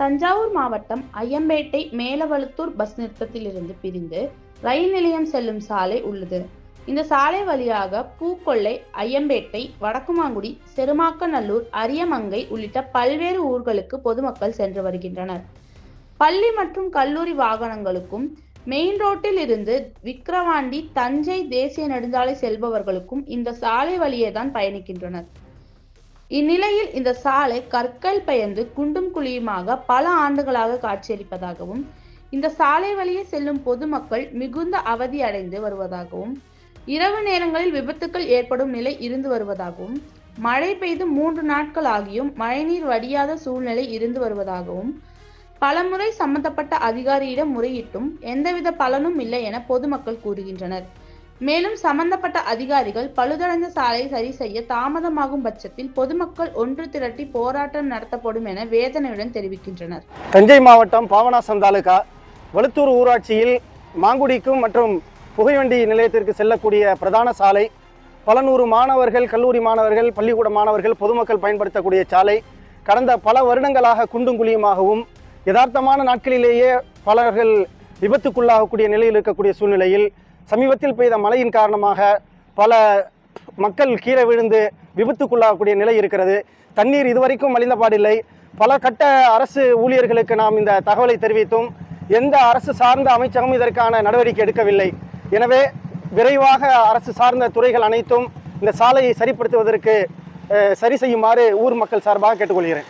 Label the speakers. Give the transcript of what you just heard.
Speaker 1: தஞ்சாவூர் மாவட்டம் ஐயம்பேட்டை மேலவழுத்தூர் பஸ் நிறுத்தத்திலிருந்து பிரிந்து ரயில் நிலையம் செல்லும் சாலை உள்ளது. இந்த சாலை வழியாக பூக்கொல்லை ஐயம்பேட்டை வடக்குமாங்குடி செருமாக்கநல்லூர் அரியமங்கை உள்ளிட்ட பல்வேறு ஊர்களுக்கு பொதுமக்கள் சென்று வருகின்றனர். பள்ளி மற்றும் கல்லூரி வாகனங்களுக்கும் மெயின் ரோட்டில் இருந்து விக்கிரவாண்டி தஞ்சை தேசிய நெடுஞ்சாலை செல்பவர்களுக்கும் இந்த சாலை வழியே தான் பயணிக்கின்றனர். இந்நிலையில் இந்த சாலை கற்கள் பெயர்ந்து குண்டும் குழியுமாக பல ஆண்டுகளாக காட்சியளிப்பதாகவும் இந்த சாலை வழியே செல்லும் பொதுமக்கள் மிகுந்த அவதி அடைந்து வருவதாகவும் இரவு நேரங்களில் விபத்துக்கள் ஏற்படும் நிலை இருந்து வருவதாகவும் மழை பெய்து மூன்று நாட்கள் ஆகியும் மழைநீர் வடியாத சூழ்நிலை இருந்து வருவதாகவும் பலமுறை சம்பந்தப்பட்ட அதிகாரியிடம் முறையிட்டும் எந்தவித பலனும் இல்லை என பொதுமக்கள் கூறுகின்றனர். மேலும் சம்பந்தப்பட்ட அதிகாரிகள் பழுதடைந்த சாலை சரி செய்ய தாமதமாகும் பட்சத்தில் பொதுமக்கள் ஒன்று திரட்டி போராட்டம் நடத்தப்படும் என வேதனையுடன் தெரிவிக்கின்றனர்.
Speaker 2: தஞ்சை மாவட்டம் பாவனாசம் தாலுகா வழுத்தூர் ஊராட்சியில் மாங்குடிக்கும் மற்றும் புகைவண்டி நிலையத்திற்கு செல்லக்கூடிய பிரதான சாலை பல நூறு மாணவர்கள் கல்லூரி மாணவர்கள் பள்ளிக்கூட மாணவர்கள் பொதுமக்கள் பயன்படுத்தக்கூடிய சாலை கடந்த பல வருடங்களாக குண்டும் குழியுமாகவும் யதார்த்தமான நாட்களிலேயே பலர்கள் விபத்துக்குள்ளாகக்கூடிய நிலையில் இருக்கக்கூடிய சூழ்நிலையில் சமீபத்தில் பெய்த மழையின் காரணமாக பல மக்கள் கீழே விழுந்து விபத்துக்குள்ளாகக்கூடிய நிலை இருக்கிறது. தண்ணீர் இதுவரைக்கும் மலிந்தபாடில்லை பல கட்ட அரசு ஊழியர்களுக்கு நாம் இந்த தகவலை தெரிவித்தும் எந்த அரசு சார்ந்த அமைச்சகமும் இதற்கான நடவடிக்கை எடுக்கவில்லை. எனவே விரைவாக அரசு சார்ந்த துறைகள் அனைத்தும் இந்த சாலையை சரிப்படுத்துவதற்கு சரி செய்யுமாறு ஊர் மக்கள் சார்பாக கேட்டுக்கொள்கிறேன்.